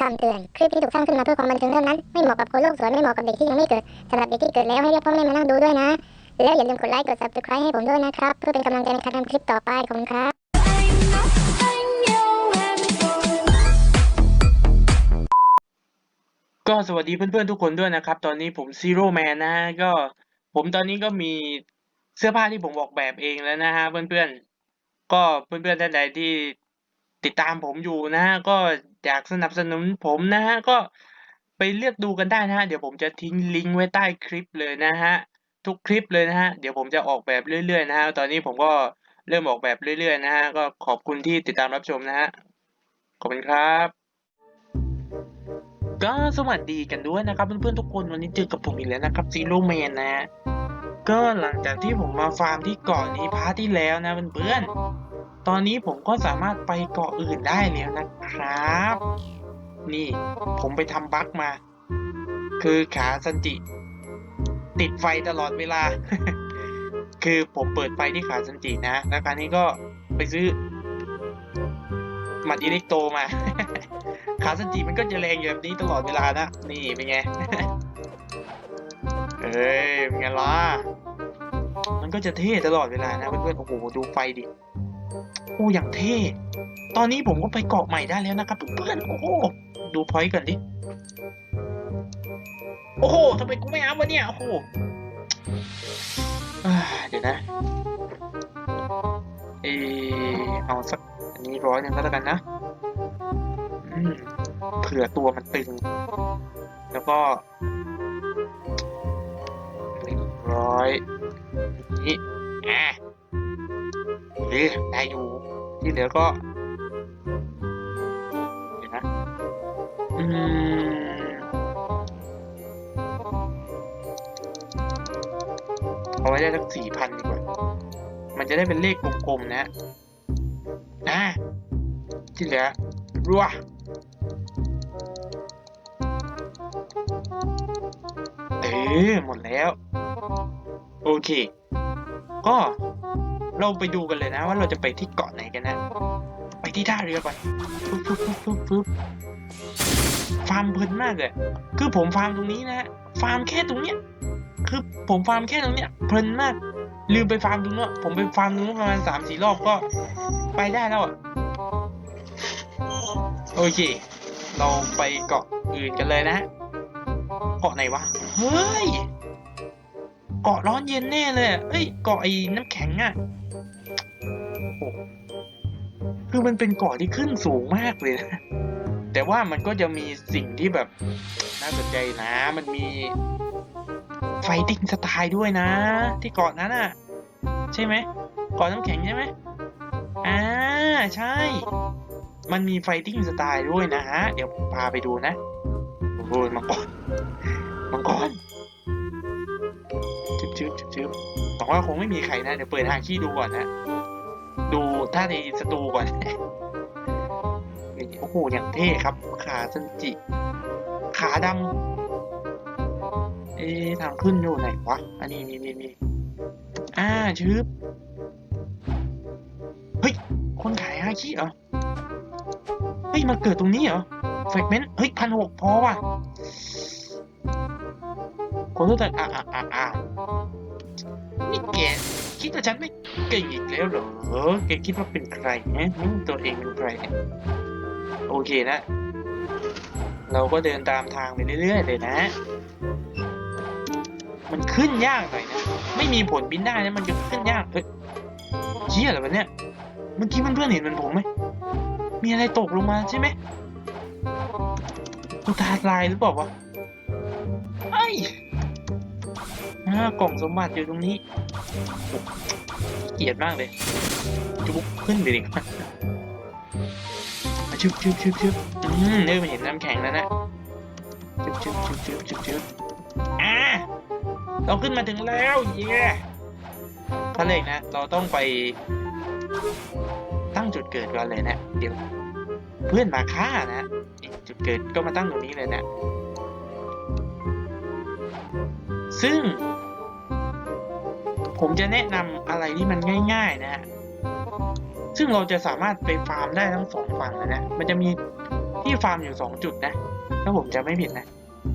คำเตือน คลิปที่ถูกสร้างขึ้นมาเพื่อความบันเทิงเท่านั้น ไม่เหมาะกับคนโลกสวยไม่เหมาะกับเด็กที่ยังไม่เกิดสำหรับเด็กที่เกิดแล้วให้เรียกพ่อแม่มานั่งดูด้วยนะ แล้วอย่าลืมกดไลค์ กด subscribe ให้ผมด้วยนะครับ เพื่อเป็นกำลังใจในการทำคลิปต่อไป ขอบคุณครับก็สวัสดีเพื่อนๆทุกคนด้วยนะครับ ตอนนี้ผมซีโร่แมนนะฮะก็ผมตอนนี้ก็มีเสื้อผ้าที่ผมออกแบบเองแล้วนะฮะเพื่อนๆก็เพื่อนๆท่านใดที่ ติดตามผมอยู่นะฮะก็อยากสนับสนุนผมนะฮะก็ไปเลือกดูกันได้นะฮะเดี๋ยวผมจะทิ้งลิงก์ไว้ใต้คลิปเลยนะฮะทุกคลิปเลยนะฮะเดี๋ยวผมจะออกแบบเรื่อยๆนะฮะตอนนี้ผมก็เริ่มออกแบบเรื่อยๆนะฮะก็ขอบคุณที่ติดตามรับชมนะฮะขอบคุณครับก็สวัสดีกันด้วยนะครับเพื่อนๆทุกคนวันนี้เจอกับผมอีกแล้วนะครับซีโร่แมนนะฮะก็หลังจากที่ผมมาฟาร์มที่เกาะนี้พาร์ทที่แล้วนะเพื่อนๆ ตอนนี้ผมก็สามารถไปเกาะอื่นได้แล้วนะครับ นี่ผมไปทำบั๊กมา คือขาซันจิ ติดไฟตลอดเวลา คือผมเปิดไฟที่ขาซันจินะ แล้วคราวนี้ก็ไปซื้อหมัดอิเล็กโตมา ขาสันจิมันก็จะแรงอยู่แบบนี้ตลอดเวลานะ นี่เป็นไง เอ้ยเป็นไงล่ะ มันก็จะเท่ตลอดเวลานะเพื่อนๆ โอ้โห ดูไฟดิ อ้อย่างเท่ ตอนนี้ผมก็ไปเกาะใหม่ได้แล้วนะครับเพื่อนโอ้โหดูพอยต์ก่อนดิ โอ้โหทำไมกูไม่เอาวะเนี่ย โอ้โหเดี๋ยวนะเออเอาสักอันนี้ร้อยหนึ่งก็แล้วกันนะเผื่อตัวมันตึง แล้วก็หนึ่งร้อย เอ๊ะได้อยู่ที่เหลือก็เดี๋ยวนะอืมเอาไว้ได้สักสี่พันดีกว่า มันจะได้เป็นเลขกลมๆนะอะที่เหลือรัวเออหมดแล้ว โอเค ก็ เราไปดูกันเลยนะว่าเราจะไปที่เกาะไหนกันนะ ไปที่ท่าเรือก่อนฟึบฟึบฟึบฟึบฟึบฟาร์มเพลินมากเลย คือผมฟาร์มตรงนี้นะฟาร์มแค่ตรงเนี้ย คือผมฟาร์มแค่ตรงเนี้ยเพลินมาก ลืมไปฟาร์มตรงนู้นผมไปฟาร์มตรงนู้นประมาณสามสี่รอบก็ไปได้แล้วอะ โอเค เราไปเกาะอื่นกันเลยนะฮะเกาะไหนวะ เฮ้ย เกาะร้อนเย็นแน่เลย เอ้ย เกาะไอ้น้ำแข็งอะ โอ้คือมันเป็นเกาะที่ขึ้นสูงมากเลยนะแต่ว่ามันก็จะมีสิ่งที่แบบน่าสนใจนะ มันมีไฟติ้งสไตล์ด้วยนะ ที่เกาะนั้นอะใช่ไหมเกาะน้ำแข็งใช่ไหมอ่าใช่ มันมีไฟติ้งสไตล์ด้วยนะฮะ เดี๋ยวพาไปดูนะโอ้โหมังกรมังกรชึบชึบชึบชึบหวังว่าคงไม่มีใครนะ เดี๋ยวเปิดหาขี้ดูก่อนนะ ดูท่าในสตูก่อน นี่โอ้โหอย่างเท่ครับ ขาซันจิ ขาดำเอ๊ะทางขึ้นอยู่ไหนวะ อันนี้นี่นี่นี่อ่าชึบเฮ้ย คนขายฮาคิเหรอ เฮ้ย มันเกิดตรงนี้เหรอเฟกเมนต์เฮ้ยพันหกพอว่ะคนรู้จักอ่อะอะอะ นี่แกคิดว่าฉันไม่เก่งอีกแล้วเหรอแกคิดว่าเป็นใครฮะตัวเองเป็นใครเนี่ยโอเคนะ เราก็เดินตามทางไปเรื่อยๆเลยนะ มันขึ้นยากหน่อยนะ ไม่มีผลบินได้นะมันจะขึ้นยากเฮ้ยเชี่ยอะไรวะเนี่ยเมื่อกี้เพื่อนๆเห็นมือนผมไหม มีอะไรตกลงมาใช่ไหมตุตาลายหรือเปล่าวะไอ้ากล่องสมบัติอยู่ตรงนี้เกลียดมากเลยจุบขึ้นไปดิชุบชุบชุบชุบอืมเริ่มเห็นน้ำแข็งแล้วนะชุบชุบชุบชุบชุบชุบอ่าเราขึ้นมาถึงแล้วเย้ขั้นแรกนะ เราต้องไป ตั้งจุดเกิดก่อนเลยนะ เดี๋ยว เพื่อนมาฆ่านะจุดเกิดก็มาตั้งตรงนี้เลยนะ ซึ่ง ผมจะแนะนำอะไรที่มันง่าย ๆ นะฮะซึ่งเราจะสามารถไปฟาร์มได้ทั้งสองฝั่งเลยนะ มันจะมีที่ฟาร์มอยู่สองจุดนะ ถ้าผมจะไม่ผิดนะ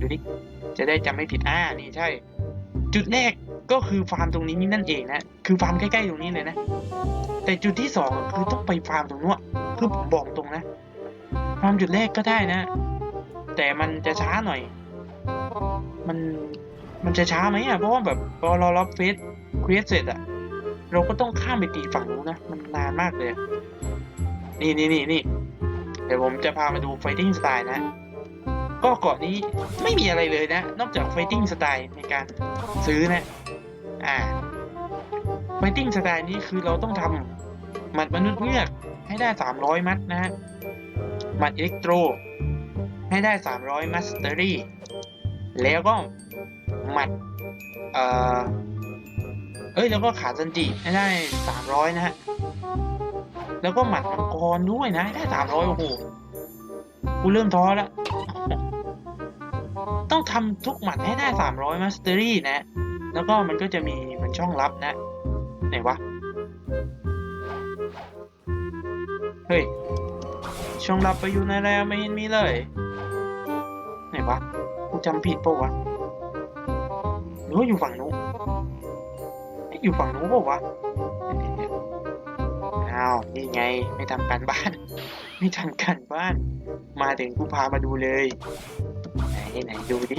ดูดิ จะได้จำไม่ผิด อ่า นี่ใช่ จุดแรกก็คือฟาร์มตรงนี้นี่นั่นเองนะ คือฟาร์มใกล้ๆตรงนี้เลยนะ แต่จุดที่สองคือต้องไปฟาร์มตรงนู้นคือผมบอกตรงนะ ฟาร์มจุดแรกก็ได้นะ แต่มันจะช้าหน่อย มัน มันจะช้าไหมอะ เพราะว่าแบบพอเรารับเฟสเครีเสร็จอะ เราก็ต้องข้ามไปตีฝั่งนู้นนะ มันนานมากเลย นี่นี่นี่นี่เดี๋ยวผมจะพามาดู Fighting Style นะ ก็เกาะนี้ไม่มีอะไรเลยนะ นอกจาก Fighting Style ในการซื้อนะ อ่า Fighting Style นี้คือเราต้องทำหมัดมนุษย์เงือกให้ได้ 300 มัดนะฮะ หมัดอิเล็กโทร ให้ได้ 300 มัสเตอรี่ แล้วก็ หมัดเอ่อเอ้ยแล้วก็ขาซันจิให้ได้300นะฮะ แล้วก็หมัดมังกรด้วยนะให้ได้300โอ้โหกูเริ่มท้อแล้ว ต้องทำทุกหมัดให้ได้300มาสเตอรี่นะ แล้วก็มันก็จะมีมันช่องลับนะ ไหนวะ เฮ้ย ช่องลับไปอยู่ไหนแล้วไม่เห็นมีเลย ไหนวะ กูจำผิดปะวะ หรือว่าอยู่ฝั่งนู้นอยู่ฝั่งนู้นปะวะเดี๋ยวๆอ้าวนี่ไง ไม่ทำการบ้าน ไม่ทำการบ้าน มาถึงกูพามาดูเลย ไหนไหนดูดิ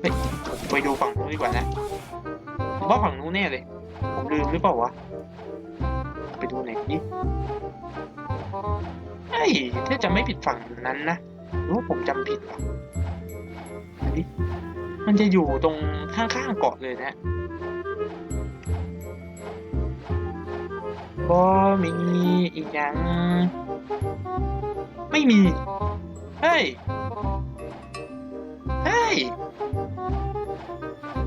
เฮ้ยผมไปดูฝั่งนู้นดีกว่านะผมว่าฝั่งนู้นแน่เลย ผมลืมหรือเปล่าวะ ไปดูไหนดิเฮ้ถ้าจะไม่ผิดฝั่งนั้นนะรือว่าผมจำผิดวะดูดิ มันจะอยู่ตรงข้างๆเกาะเลยนะบ่มีอีกอย่าง ไม่มี เฮ้ย เฮ้ย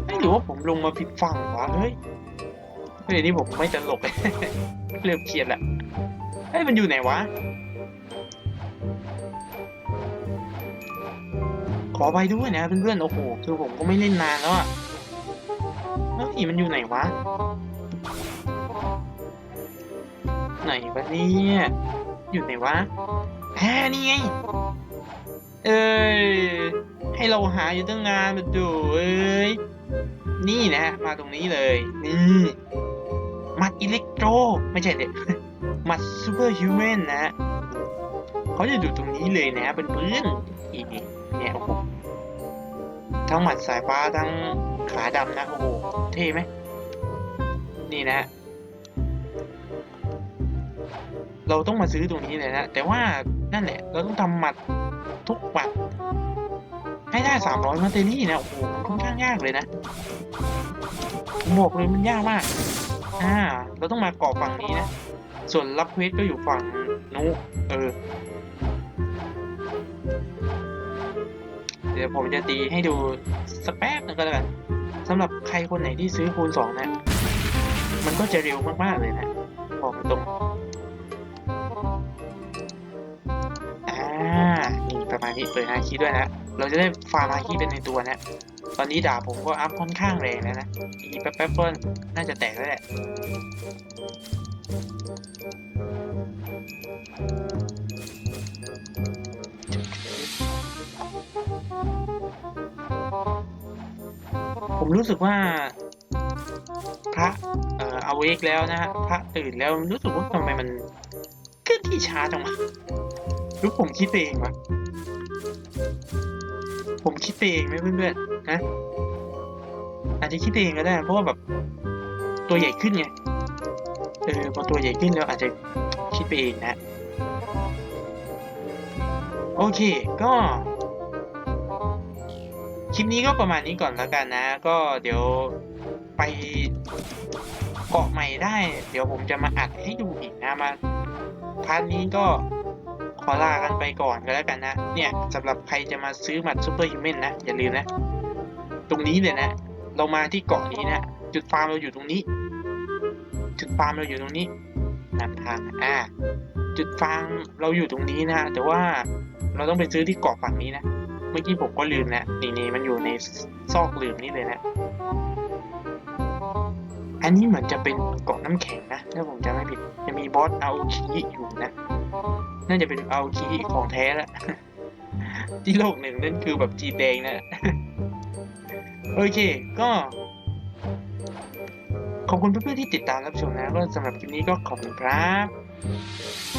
เฮ้ยหรือว่าผมลงมาผิดฝั่งวะเฮ้ยเฮ้ยนี่ผมไม่ตลกเริ่มเครียดละเฮ้ย มันอยู่ไหนวะ อไปด้วยนะเพื่อนๆ โอ้โห คือผมก็ไม่เล่นนานแล้วอะเฮ้ยมันอยู่ไหนวะ ไหนวะเนี่ยอยู่ไหนวะแฮนี่ไง เอ้ย ให้เราหาอยู่ตั้งนานมาดูเอ้ย นี่นะ มาตรงนี้เลย นี่มัดอิเล็กโทร ไม่ใช่เด็กมัดซูเปอร์ฮิวแมนนะเขาจะอยู่ตรงนี้เลยนะเป็นเพื่อนๆอีนี่เนี่ยโอ้โห ทั้งหมัดสายฟ้าทั้งขาดำนะ โอ้โห เท่ไหม นี่นะ เราต้องมาซื้อตรงนี้เลยนะ แต่ว่านั่นแหละ เราต้องทำหมัดทุกหมัด ให้ได้สามร้อยมาเตอรี่นะ โอ้โหค่อนข้างยากเลยนะผมบอกเลยมันยากมาก อ่า เราต้องมาเกาะฝั่งนี้นะ ส่วนรับเควสก็อยู่ฝั่งนู้เออ เดี๋ยวผมจะตีให้ดูสักแป๊บนึงก็แล้วกันสำหรับใครคนไหนที่ซื้อคูณสองนะ มันก็จะเร็วมากๆเลยนะบอกตรงอ่านี่ประมาณนี้เปิดฮาคิด้วยนะ เราจะได้ฟาร์มฮาคิเป็นในตัวนะ ตอนนี้ดาบผมก็อัพค่อนข้างแรงแล้วนะอีกแป๊บๆก็น่าจะแตกแล้วแหละ ผมรู้สึกว่า พระเอ่อเอาเวกแล้วนะฮะพระตื่นแล้วรู้สึกว่าทำไมมันเคลื่อนที่ช้าจังวะหรือผมคิดเองวะผมคิดเองไหมเพื่อนๆนะอาจจะคิดเองก็ได้ เพราะว่าแบบตัวใหญ่ขึ้นไงเออพอตัวใหญ่ขึ้นแล้วอาจจะคิดไปเองนะ โอเค ก็ คลิปนี้ก็ประมาณนี้ก่อนแล้วกันนะ ก็เดี๋ยวไปเกาะใหม่ได้ เดี๋ยวผมจะมาอัดให้ดูอีกนะมาพาร์ทนี้ก็ขอลากันไปก่อนก็แล้วกันนะ เนี่ยสำหรับใครจะมาซื้อหมัดซูเปอร์ฮิวแมนนะ อย่าลืมนะ ตรงนี้เลยนะ เรามาที่เกาะนี้นะ จุดฟาร์มเราอยู่ตรงนี้ จุดฟาร์มเราอยู่ตรงนี้นำทางอ่า จุดฟาร์มเราอยู่ตรงนี้นะ แต่ว่าเราต้องไปซื้อที่เกาะฝั่งนี้นะ เมื่อกี้ผมก็ลืมนะนี่นี่มันอยู่ในซอกลืมนี่เลยนะ อันนี้เหมือนจะเป็นเกาะน้ำแข็งนะถ้าผมจำไม่ผิด จะมีบอสอาคิอยู่นะ น่าจะเป็นเอาคีของแท้แล้วที่โลกหนึ่งนั่นคือแบบจีแดงนะโอเค ก็ ขอบคุณเพื่อนๆที่ติดตามรับชมนะ ก็สำหรับคลิปนี้ก็ขอบคุณครับ